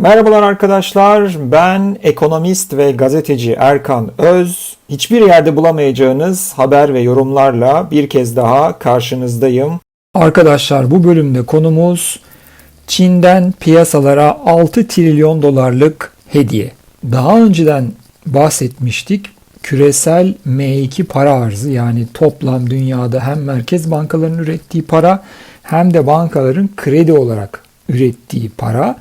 Merhabalar arkadaşlar, ben ekonomist ve gazeteci Erkan Öz. Hiçbir yerde bulamayacağınız haber ve yorumlarla bir kez daha karşınızdayım. Arkadaşlar bu bölümde konumuz Çin'den piyasalara 6 trilyon dolarlık hediye. Daha önceden bahsetmiştik. Küresel M2 para arzı yani toplam dünyada hem merkez bankalarının ürettiği para hem de bankaların kredi olarak ürettiği para.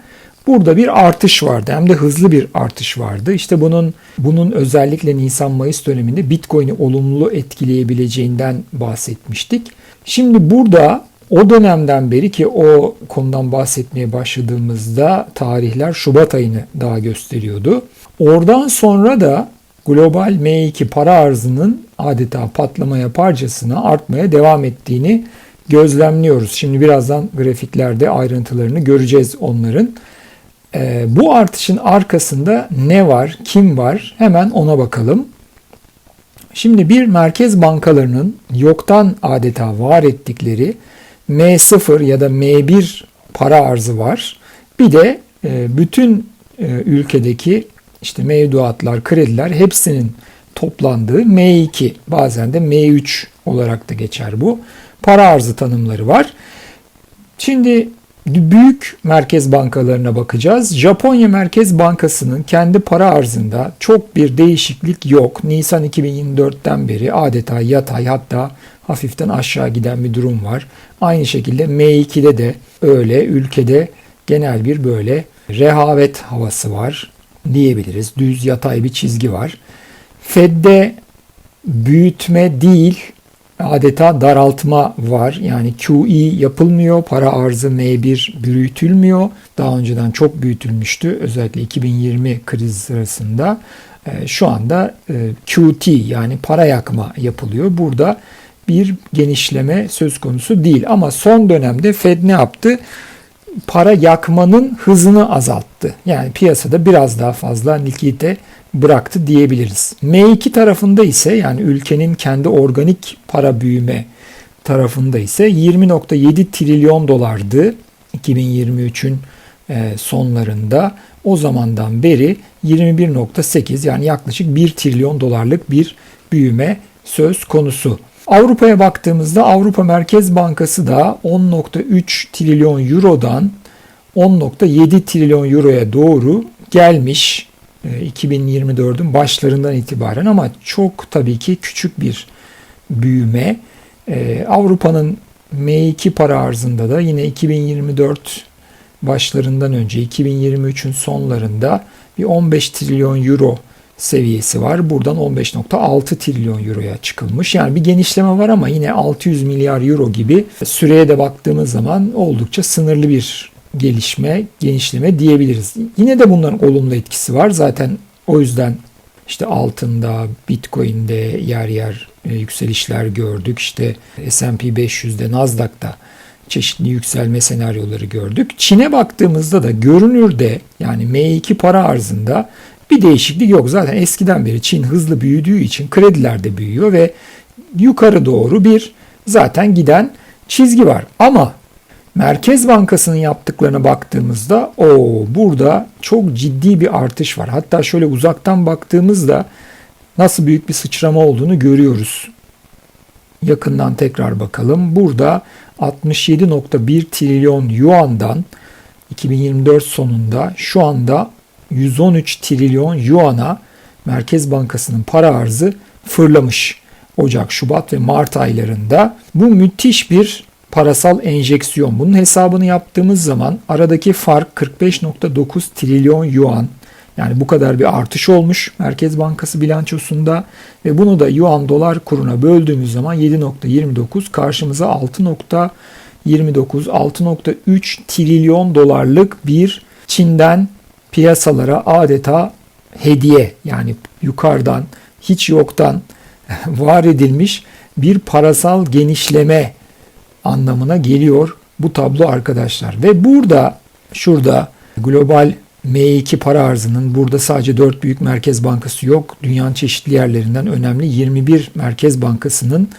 Burada bir artış vardı hem de hızlı bir artış vardı. İşte bunun bunun özellikle Nisan-Mayıs döneminde Bitcoin'i olumlu etkileyebileceğinden bahsetmiştik. Şimdi burada o dönemden beri ki o konudan bahsetmeye başladığımızda tarihler Şubat ayını daha gösteriyordu. Oradan sonra da global M2 para arzının adeta patlama yaparcasına artmaya devam ettiğini gözlemliyoruz. Şimdi birazdan grafiklerde ayrıntılarını göreceğiz onların. Ee, bu artışın arkasında ne var, kim var? Hemen ona bakalım. Şimdi bir merkez bankalarının yoktan adeta var ettikleri M0 ya da M1 para arzı var. Bir de e, bütün e, ülkedeki işte mevduatlar, krediler hepsinin toplandığı M2 bazen de M3 olarak da geçer bu. Para arzı tanımları var. Şimdi büyük merkez bankalarına bakacağız. Japonya Merkez Bankası'nın kendi para arzında çok bir değişiklik yok. Nisan 2024'ten beri adeta yatay hatta hafiften aşağı giden bir durum var. Aynı şekilde M2'de de öyle ülkede genel bir böyle rehavet havası var diyebiliriz. Düz yatay bir çizgi var. Fed'de büyütme değil adeta daraltma var. Yani QE yapılmıyor. Para arzı M1 büyütülmüyor. Daha önceden çok büyütülmüştü. Özellikle 2020 kriz sırasında. E, şu anda e, QT yani para yakma yapılıyor. Burada bir genişleme söz konusu değil. Ama son dönemde Fed ne yaptı? Para yakmanın hızını azalttı. Yani piyasada biraz daha fazla likidite bıraktı diyebiliriz. M2 tarafında ise yani ülkenin kendi organik para büyüme tarafında ise 20.7 trilyon dolardı 2023'ün e, sonlarında. O zamandan beri 21.8 yani yaklaşık 1 trilyon dolarlık bir büyüme söz konusu. Avrupa'ya baktığımızda Avrupa Merkez Bankası da 10.3 trilyon eurodan 10.7 trilyon euroya doğru gelmiş. 2024'ün e, başlarından itibaren ama çok tabii ki küçük bir büyüme. E, Avrupa'nın M2 para arzında da yine 2024 başlarından önce 2023'ün sonlarında bir 15 trilyon euro seviyesi var. Buradan 15.6 trilyon euroya çıkılmış. Yani bir genişleme var ama yine 600 milyar euro gibi süreye de baktığımız zaman oldukça sınırlı bir gelişme, genişleme diyebiliriz. Yine de bunların olumlu etkisi var. Zaten o yüzden işte altında, Bitcoin'de yer yer e, yükselişler gördük. İşte S&P 500'de, Nasdaq'ta çeşitli yükselme senaryoları gördük. Çin'e baktığımızda da görünürde yani M2 para arzında bir değişiklik yok. Zaten eskiden beri Çin hızlı büyüdüğü için krediler de büyüyor ve yukarı doğru bir zaten giden çizgi var. Ama Merkez Bankası'nın yaptıklarına baktığımızda o burada çok ciddi bir artış var. Hatta şöyle uzaktan baktığımızda nasıl büyük bir sıçrama olduğunu görüyoruz. Yakından tekrar bakalım. Burada 67.1 trilyon yuandan 2024 sonunda şu anda 113 trilyon yuana Merkez Bankası'nın para arzı fırlamış. Ocak, Şubat ve Mart aylarında bu müthiş bir parasal enjeksiyon. Bunun hesabını yaptığımız zaman aradaki fark 45.9 trilyon yuan. Yani bu kadar bir artış olmuş Merkez Bankası bilançosunda ve bunu da yuan dolar kuruna böldüğümüz zaman 7.29 karşımıza 6.29 6.3 trilyon dolarlık bir Çin'den piyasalara adeta hediye yani yukarıdan hiç yoktan var edilmiş bir parasal genişleme anlamına geliyor bu tablo arkadaşlar. Ve burada şurada global M2 para arzının burada sadece 4 büyük merkez bankası yok. Dünyanın çeşitli yerlerinden önemli 21 merkez bankasının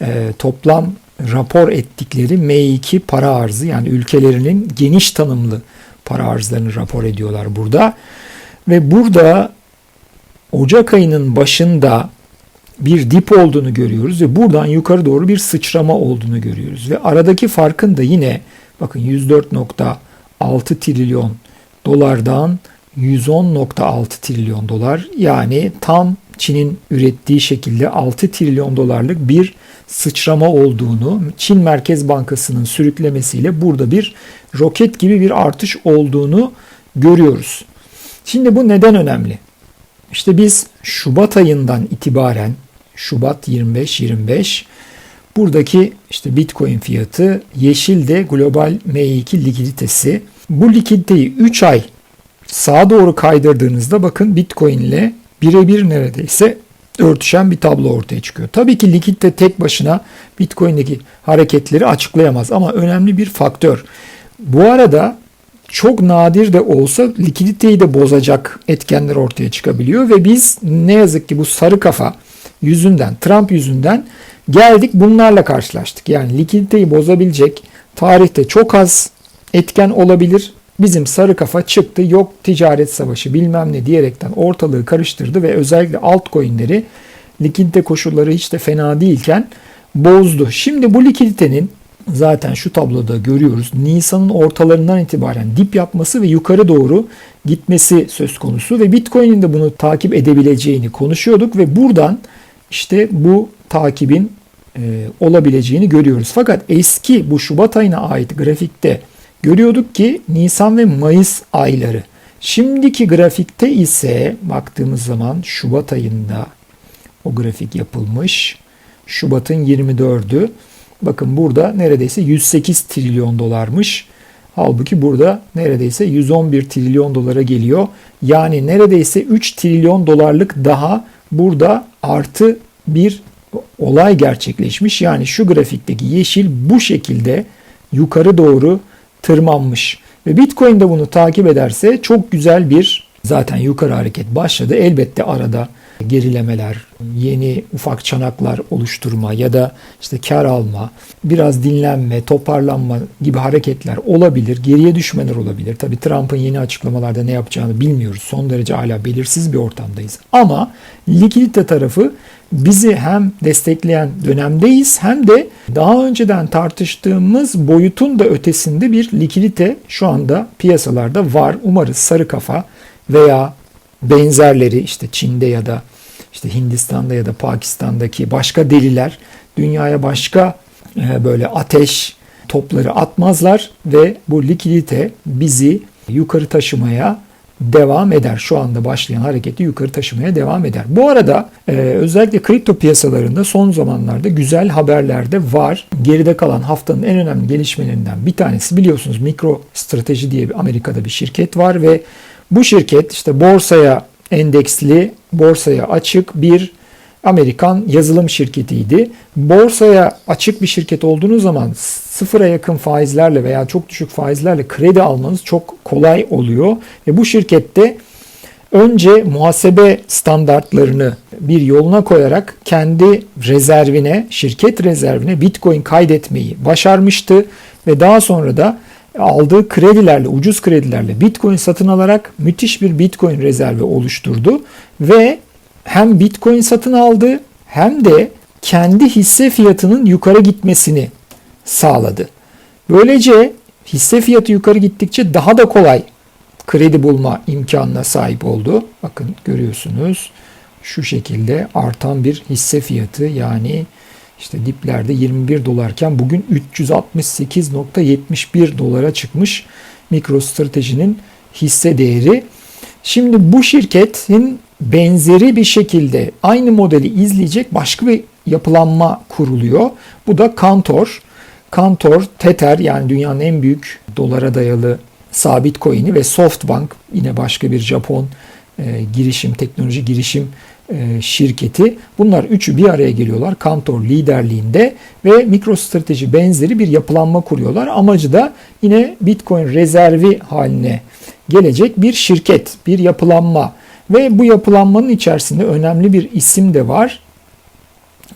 e, toplam rapor ettikleri M2 para arzı yani ülkelerinin geniş tanımlı para arzlarını rapor ediyorlar burada. Ve burada Ocak ayının başında bir dip olduğunu görüyoruz ve buradan yukarı doğru bir sıçrama olduğunu görüyoruz. Ve aradaki farkın da yine bakın 104.6 trilyon dolardan 110.6 trilyon dolar yani tam Çin'in ürettiği şekilde 6 trilyon dolarlık bir sıçrama olduğunu Çin Merkez Bankası'nın sürüklemesiyle burada bir roket gibi bir artış olduğunu görüyoruz. Şimdi bu neden önemli? İşte biz Şubat ayından itibaren Şubat 25-25 buradaki işte Bitcoin fiyatı yeşilde global M2 likiditesi bu likiditeyi 3 ay sağa doğru kaydırdığınızda bakın Bitcoin ile birebir neredeyse örtüşen bir tablo ortaya çıkıyor. Tabii ki likidite tek başına Bitcoin'deki hareketleri açıklayamaz ama önemli bir faktör. Bu arada çok nadir de olsa likiditeyi de bozacak etkenler ortaya çıkabiliyor ve biz ne yazık ki bu sarı kafa yüzünden, Trump yüzünden geldik bunlarla karşılaştık. Yani likiditeyi bozabilecek tarihte çok az etken olabilir. Bizim sarı kafa çıktı yok ticaret savaşı bilmem ne diyerekten ortalığı karıştırdı ve özellikle altcoin'leri likidite koşulları hiç de fena değilken bozdu. Şimdi bu likiditenin zaten şu tabloda görüyoruz. Nisan'ın ortalarından itibaren dip yapması ve yukarı doğru gitmesi söz konusu ve Bitcoin'in de bunu takip edebileceğini konuşuyorduk ve buradan işte bu takibin e, olabileceğini görüyoruz. Fakat eski bu Şubat ayına ait grafikte görüyorduk ki Nisan ve Mayıs ayları. Şimdiki grafikte ise baktığımız zaman Şubat ayında o grafik yapılmış. Şubat'ın 24'ü. Bakın burada neredeyse 108 trilyon dolarmış. Halbuki burada neredeyse 111 trilyon dolara geliyor. Yani neredeyse 3 trilyon dolarlık daha burada artı bir olay gerçekleşmiş. Yani şu grafikteki yeşil bu şekilde yukarı doğru tırmanmış. Ve Bitcoin de bunu takip ederse çok güzel bir zaten yukarı hareket başladı. Elbette arada gerilemeler, yeni ufak çanaklar oluşturma ya da işte kar alma, biraz dinlenme, toparlanma gibi hareketler olabilir. Geriye düşmeler olabilir. Tabii Trump'ın yeni açıklamalarda ne yapacağını bilmiyoruz. Son derece hala belirsiz bir ortamdayız. Ama likidite tarafı bizi hem destekleyen dönemdeyiz hem de daha önceden tartıştığımız boyutun da ötesinde bir likidite şu anda piyasalarda var. Umarız sarı kafa veya benzerleri işte Çin'de ya da işte Hindistan'da ya da Pakistan'daki başka deliler dünyaya başka e, böyle ateş topları atmazlar ve bu likidite bizi yukarı taşımaya devam eder. Şu anda başlayan hareketi yukarı taşımaya devam eder. Bu arada e, özellikle kripto piyasalarında son zamanlarda güzel haberler de var. Geride kalan haftanın en önemli gelişmelerinden bir tanesi biliyorsunuz Mikro Strateji diye bir Amerika'da bir şirket var ve bu şirket işte borsaya endeksli, borsaya açık bir Amerikan yazılım şirketiydi. Borsaya açık bir şirket olduğunuz zaman sıfıra yakın faizlerle veya çok düşük faizlerle kredi almanız çok kolay oluyor. Ve bu şirkette önce muhasebe standartlarını bir yoluna koyarak kendi rezervine, şirket rezervine Bitcoin kaydetmeyi başarmıştı ve daha sonra da aldığı kredilerle, ucuz kredilerle Bitcoin satın alarak müthiş bir Bitcoin rezervi oluşturdu ve hem Bitcoin satın aldı hem de kendi hisse fiyatının yukarı gitmesini sağladı. Böylece hisse fiyatı yukarı gittikçe daha da kolay kredi bulma imkanına sahip oldu. Bakın görüyorsunuz şu şekilde artan bir hisse fiyatı yani işte diplerde 21 dolarken bugün 368.71 dolara çıkmış MicroStrategy'nin hisse değeri. Şimdi bu şirketin benzeri bir şekilde aynı modeli izleyecek başka bir yapılanma kuruluyor. Bu da Kantor. Kantor, Tether yani dünyanın en büyük dolara dayalı sabit coin'i ve Softbank yine başka bir Japon e, girişim, teknoloji girişim şirketi. Bunlar üçü bir araya geliyorlar Kantor liderliğinde ve MicroStrateji benzeri bir yapılanma kuruyorlar. Amacı da yine Bitcoin rezervi haline gelecek bir şirket, bir yapılanma. Ve bu yapılanmanın içerisinde önemli bir isim de var.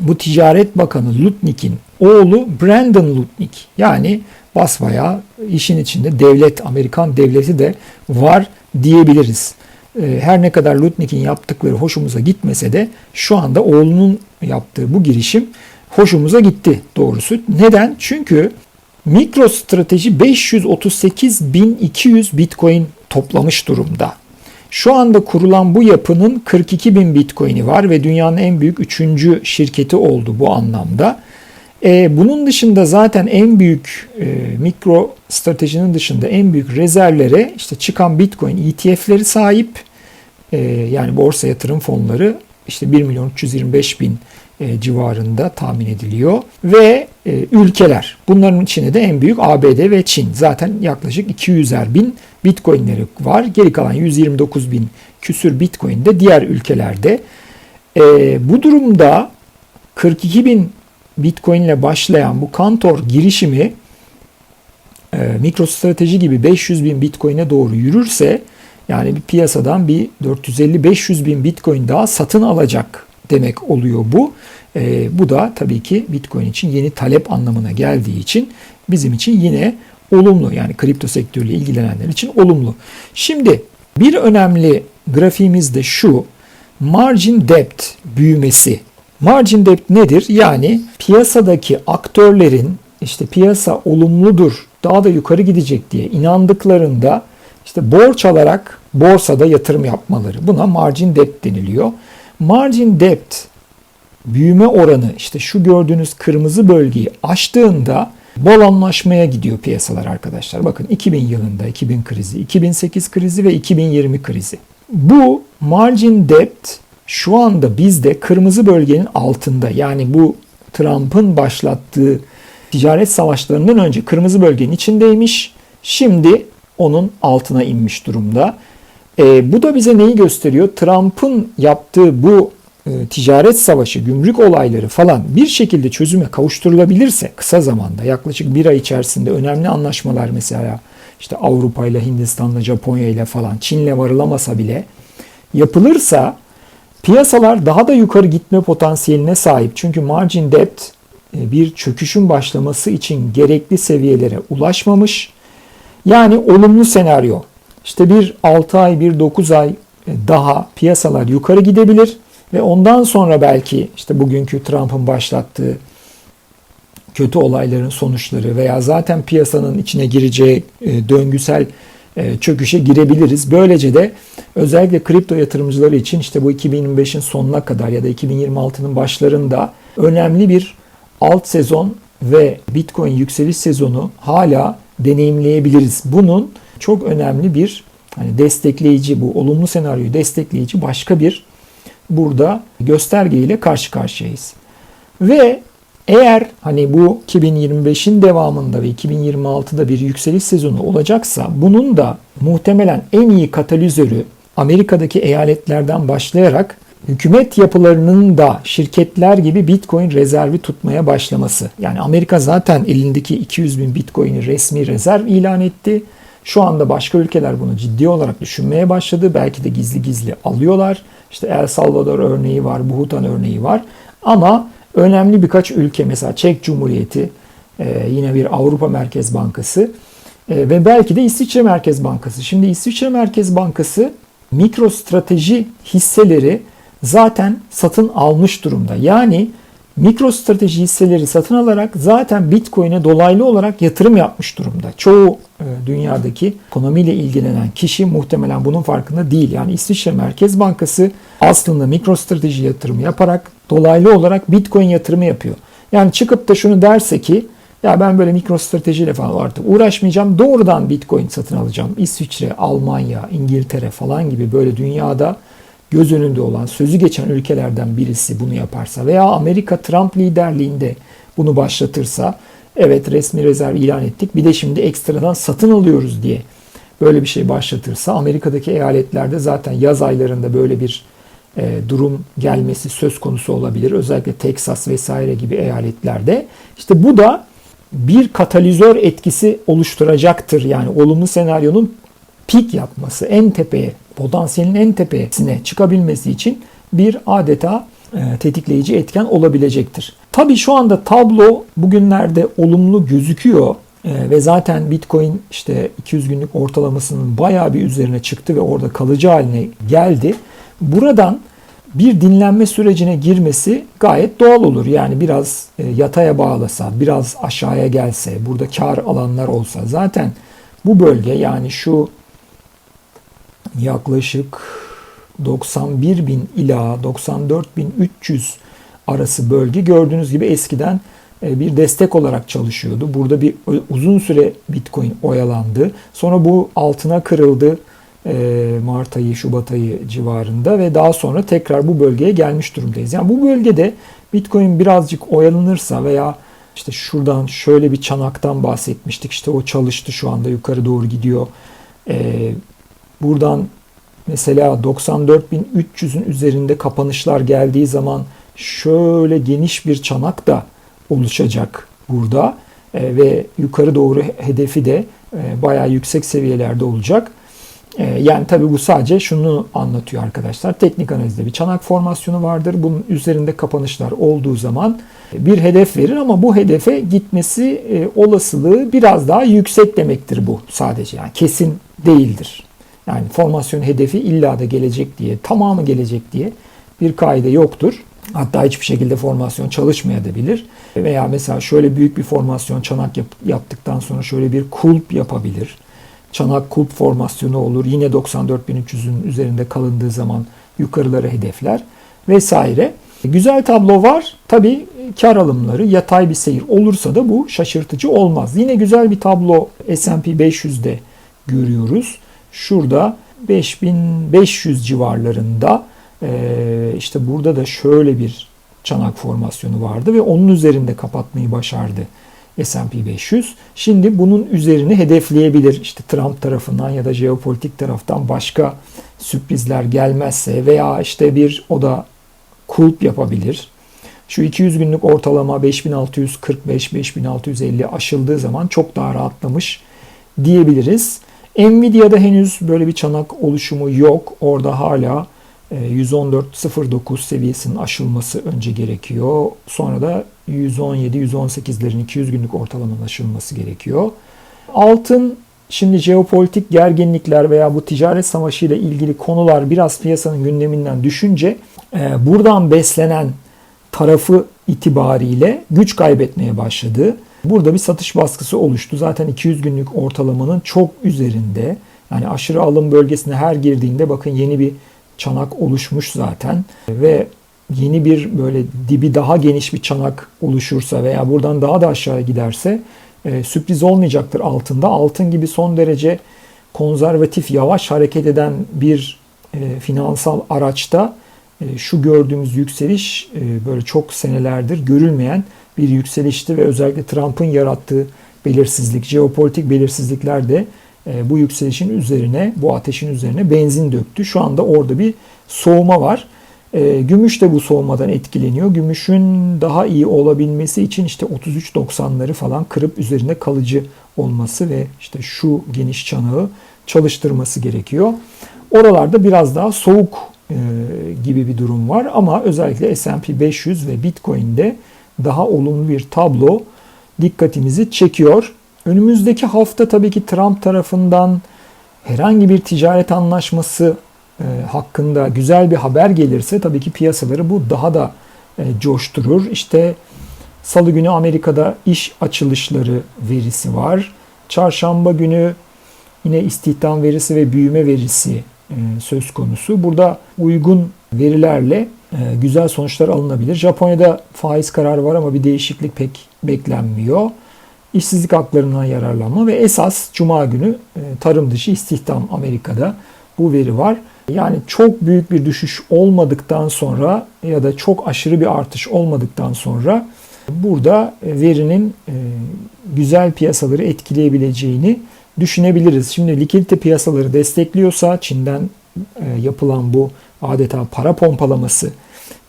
Bu Ticaret Bakanı Lutnik'in oğlu Brandon Lutnick. Yani basbayağı işin içinde devlet, Amerikan devleti de var diyebiliriz. Ee, her ne kadar Lutnick'in yaptıkları hoşumuza gitmese de şu anda oğlunun yaptığı bu girişim hoşumuza gitti doğrusu. Neden? Çünkü MicroStrateji 538.200 Bitcoin toplamış durumda. Şu anda kurulan bu yapının 42 bin Bitcoin'i var ve dünyanın en büyük üçüncü şirketi oldu bu anlamda. E, bunun dışında zaten en büyük e, mikro stratejinin dışında en büyük rezervlere işte çıkan Bitcoin ETF'leri sahip. E, yani borsa yatırım fonları işte 1 milyon 325 bin e, civarında tahmin ediliyor. Ve e, ülkeler. Bunların içinde de en büyük ABD ve Çin. Zaten yaklaşık 200'er bin Bitcoin'leri var. Geri kalan 129 bin küsür Bitcoin de diğer ülkelerde. E, bu durumda 42 bin Bitcoin ile başlayan bu Kantor girişimi e, MicroStrateji gibi 500 bin Bitcoin'e doğru yürürse yani bir piyasadan bir 450-500 bin Bitcoin daha satın alacak demek oluyor bu. E, bu da tabii ki Bitcoin için yeni talep anlamına geldiği için bizim için yine olumlu. Yani kripto sektörüyle ilgilenenler için olumlu. Şimdi bir önemli grafiğimiz de şu. Margin depth büyümesi. Margin depth nedir? Yani piyasadaki aktörlerin işte piyasa olumludur, daha da yukarı gidecek diye inandıklarında işte borç alarak borsada yatırım yapmaları. Buna margin depth deniliyor. Margin depth büyüme oranı işte şu gördüğünüz kırmızı bölgeyi aştığında bol anlaşmaya gidiyor piyasalar arkadaşlar. Bakın 2000 yılında 2000 krizi, 2008 krizi ve 2020 krizi. Bu margin depth şu anda bizde kırmızı bölgenin altında. Yani bu Trump'ın başlattığı ticaret savaşlarından önce kırmızı bölgenin içindeymiş. Şimdi onun altına inmiş durumda. E, bu da bize neyi gösteriyor? Trump'ın yaptığı bu e, ticaret savaşı, gümrük olayları falan bir şekilde çözüme kavuşturulabilirse kısa zamanda yaklaşık bir ay içerisinde önemli anlaşmalar mesela işte Avrupa ile Hindistan'la Japonya ile falan Çin'le varılamasa bile yapılırsa piyasalar daha da yukarı gitme potansiyeline sahip. Çünkü margin depth e, bir çöküşün başlaması için gerekli seviyelere ulaşmamış. Yani olumlu senaryo. İşte bir 6 ay, bir 9 ay e, daha piyasalar yukarı gidebilir ve ondan sonra belki işte bugünkü Trump'ın başlattığı kötü olayların sonuçları veya zaten piyasanın içine gireceği e, döngüsel çöküşe girebiliriz. Böylece de özellikle kripto yatırımcıları için işte bu 2025'in sonuna kadar ya da 2026'nın başlarında önemli bir alt sezon ve Bitcoin yükseliş sezonu hala deneyimleyebiliriz. Bunun çok önemli bir hani destekleyici bu olumlu senaryoyu destekleyici başka bir burada göstergeyle karşı karşıyayız. Ve eğer hani bu 2025'in devamında ve 2026'da bir yükseliş sezonu olacaksa bunun da muhtemelen en iyi katalizörü Amerika'daki eyaletlerden başlayarak hükümet yapılarının da şirketler gibi Bitcoin rezervi tutmaya başlaması. Yani Amerika zaten elindeki 200 bin Bitcoin'i resmi rezerv ilan etti. Şu anda başka ülkeler bunu ciddi olarak düşünmeye başladı. Belki de gizli gizli alıyorlar. İşte El Salvador örneği var, Bhutan örneği var. Ama önemli birkaç ülke mesela Çek Cumhuriyeti, e, yine bir Avrupa Merkez Bankası e, ve belki de İsviçre Merkez Bankası. Şimdi İsviçre Merkez Bankası mikro strateji hisseleri zaten satın almış durumda. Yani mikro strateji hisseleri satın alarak zaten Bitcoin'e dolaylı olarak yatırım yapmış durumda. Çoğu e, dünyadaki ekonomiyle ilgilenen kişi muhtemelen bunun farkında değil. Yani İsviçre Merkez Bankası aslında mikro strateji yatırımı yaparak dolaylı olarak Bitcoin yatırımı yapıyor. Yani çıkıp da şunu derse ki ya ben böyle mikro stratejiyle falan artık uğraşmayacağım. Doğrudan Bitcoin satın alacağım. İsviçre, Almanya, İngiltere falan gibi böyle dünyada göz önünde olan, sözü geçen ülkelerden birisi bunu yaparsa veya Amerika Trump liderliğinde bunu başlatırsa evet resmi rezerv ilan ettik bir de şimdi ekstradan satın alıyoruz diye böyle bir şey başlatırsa Amerika'daki eyaletlerde zaten yaz aylarında böyle bir e, durum gelmesi söz konusu olabilir. Özellikle Texas vesaire gibi eyaletlerde. İşte bu da bir katalizör etkisi oluşturacaktır. Yani olumlu senaryonun pik yapması, en tepeye, potansiyelin en tepesine çıkabilmesi için bir adeta e, tetikleyici etken olabilecektir. Tabii şu anda tablo bugünlerde olumlu gözüküyor e, ve zaten Bitcoin işte 200 günlük ortalamasının bayağı bir üzerine çıktı ve orada kalıcı haline geldi. Buradan bir dinlenme sürecine girmesi gayet doğal olur. Yani biraz e, yataya bağlasa, biraz aşağıya gelse, burada kar alanlar olsa zaten bu bölge yani şu yaklaşık 91 bin ila 94 bin 300 arası bölge gördüğünüz gibi eskiden e, bir destek olarak çalışıyordu. Burada bir uzun süre Bitcoin oyalandı. Sonra bu altına kırıldı e, Mart ayı, Şubat ayı civarında ve daha sonra tekrar bu bölgeye gelmiş durumdayız. Yani bu bölgede Bitcoin birazcık oyalanırsa veya işte şuradan şöyle bir çanaktan bahsetmiştik. İşte o çalıştı şu anda yukarı doğru gidiyor. Buradan mesela 94.300'ün üzerinde kapanışlar geldiği zaman şöyle geniş bir çanak da oluşacak burada. Ee, ve yukarı doğru hedefi de e, bayağı yüksek seviyelerde olacak. Ee, yani tabi bu sadece şunu anlatıyor arkadaşlar. Teknik analizde bir çanak formasyonu vardır. Bunun üzerinde kapanışlar olduğu zaman bir hedef verir ama bu hedefe gitmesi e, olasılığı biraz daha yüksek demektir bu sadece. Yani kesin değildir. Yani formasyon hedefi illa da gelecek diye, tamamı gelecek diye bir kaide yoktur. Hatta hiçbir şekilde formasyon çalışmayabilir. Veya mesela şöyle büyük bir formasyon çanak yap, yaptıktan sonra şöyle bir kulp yapabilir çanak kulp formasyonu olur. Yine 94.300'ün üzerinde kalındığı zaman yukarıları hedefler vesaire. Güzel tablo var. Tabi kar alımları yatay bir seyir olursa da bu şaşırtıcı olmaz. Yine güzel bir tablo S&P 500'de görüyoruz. Şurada 5500 civarlarında işte burada da şöyle bir çanak formasyonu vardı ve onun üzerinde kapatmayı başardı S&P 500. Şimdi bunun üzerini hedefleyebilir. İşte Trump tarafından ya da jeopolitik taraftan başka sürprizler gelmezse veya işte bir o da kulp yapabilir. Şu 200 günlük ortalama 5645-5650 aşıldığı zaman çok daha rahatlamış diyebiliriz. Nvidia'da henüz böyle bir çanak oluşumu yok. Orada hala 114.09 e, seviyesinin aşılması önce gerekiyor. Sonra da 117-118'lerin 200 günlük ortalamanın aşılması gerekiyor. Altın şimdi jeopolitik gerginlikler veya bu ticaret savaşı ile ilgili konular biraz piyasanın gündeminden düşünce e, buradan beslenen tarafı itibariyle güç kaybetmeye başladı. Burada bir satış baskısı oluştu. Zaten 200 günlük ortalamanın çok üzerinde. Yani aşırı alım bölgesine her girdiğinde bakın yeni bir çanak oluşmuş zaten ve yeni bir böyle dibi daha geniş bir çanak oluşursa veya buradan daha da aşağı giderse e, sürpriz olmayacaktır altında. Altın gibi son derece konservatif, yavaş hareket eden bir e, finansal araçta e, şu gördüğümüz yükseliş e, böyle çok senelerdir görülmeyen bir yükselişti ve özellikle Trump'ın yarattığı belirsizlik, jeopolitik belirsizlikler de e, bu yükselişin üzerine, bu ateşin üzerine benzin döktü. Şu anda orada bir soğuma var. E, gümüş de bu soğumadan etkileniyor. Gümüşün daha iyi olabilmesi için işte 33.90'ları falan kırıp üzerinde kalıcı olması ve işte şu geniş çanağı çalıştırması gerekiyor. Oralarda biraz daha soğuk e, gibi bir durum var ama özellikle S&P 500 ve Bitcoin'de daha olumlu bir tablo dikkatimizi çekiyor. Önümüzdeki hafta tabii ki Trump tarafından herhangi bir ticaret anlaşması e, hakkında güzel bir haber gelirse tabii ki piyasaları bu daha da e, coşturur. İşte Salı günü Amerika'da iş açılışları verisi var. Çarşamba günü yine istihdam verisi ve büyüme verisi e, söz konusu. Burada uygun verilerle güzel sonuçlar alınabilir. Japonya'da faiz kararı var ama bir değişiklik pek beklenmiyor işsizlik haklarından yararlanma ve esas Cuma günü e, tarım dışı istihdam Amerika'da bu veri var. Yani çok büyük bir düşüş olmadıktan sonra ya da çok aşırı bir artış olmadıktan sonra burada e, verinin e, güzel piyasaları etkileyebileceğini düşünebiliriz. Şimdi likidite piyasaları destekliyorsa Çin'den yapılan bu adeta para pompalaması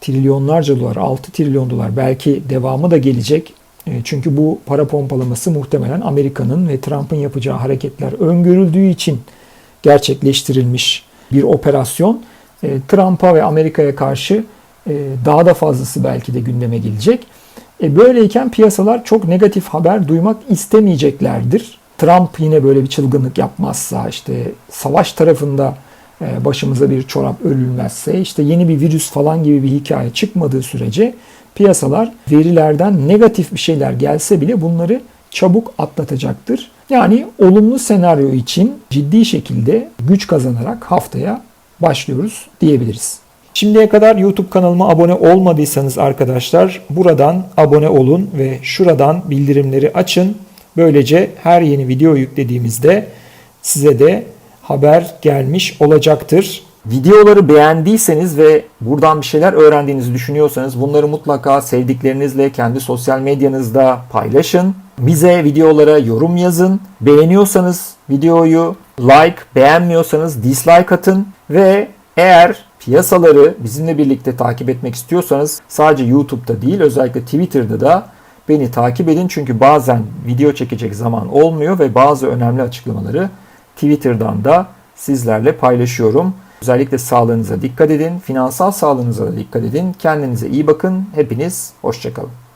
trilyonlarca dolar, 6 trilyon dolar belki devamı da gelecek e, çünkü bu para pompalaması muhtemelen Amerika'nın ve Trump'ın yapacağı hareketler öngörüldüğü için gerçekleştirilmiş bir operasyon. E, Trump'a ve Amerika'ya karşı E, daha da fazlası belki de gündeme gelecek. Böyleyken piyasalar çok negatif haber duymak istemeyeceklerdir. Trump yine böyle bir çılgınlık yapmazsa, işte savaş tarafında başımıza bir çorap örülmezse, işte yeni bir virüs falan gibi bir hikaye çıkmadığı sürece piyasalar verilerden negatif bir şeyler gelse bile bunları çabuk atlatacaktır. Yani olumlu senaryo için ciddi şekilde güç kazanarak haftaya başlıyoruz diyebiliriz. Şimdiye kadar YouTube kanalıma abone olmadıysanız arkadaşlar buradan abone olun ve şuradan bildirimleri açın. Böylece her yeni video yüklediğimizde size de haber gelmiş olacaktır. Videoları beğendiyseniz ve buradan bir şeyler öğrendiğinizi düşünüyorsanız bunları mutlaka sevdiklerinizle kendi sosyal medyanızda paylaşın. Bize videolara yorum yazın. Beğeniyorsanız videoyu like, beğenmiyorsanız dislike atın ve eğer piyasaları bizimle birlikte takip etmek istiyorsanız sadece YouTube'da değil özellikle Twitter'da da beni takip edin. Çünkü bazen video çekecek zaman olmuyor ve bazı önemli açıklamaları Twitter'dan da sizlerle paylaşıyorum. Özellikle sağlığınıza dikkat edin, finansal sağlığınıza da dikkat edin. Kendinize iyi bakın. Hepiniz hoşçakalın.